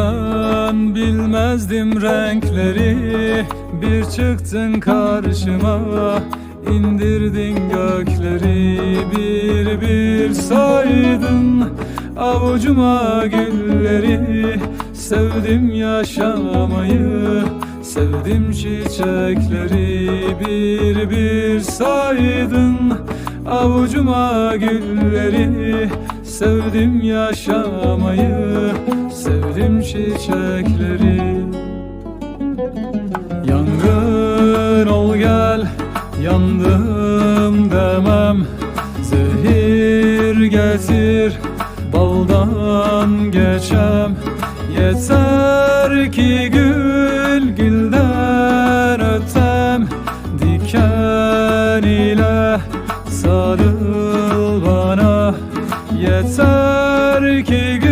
Ben bilmezdim renkleri Bir çıktın karşıma indirdin gökleri Bir bir saydın Avucuma gülleri. Sevdim yaşamayı Sevdim çiçekleri Bir bir saydın Avucuma gülleri. Sevdim yaşamayı Sevdim çiçekleri. Yangın ol gel yandım demem. Zehir getir baldan geçem. Yeter ki gül gülden Yeter ki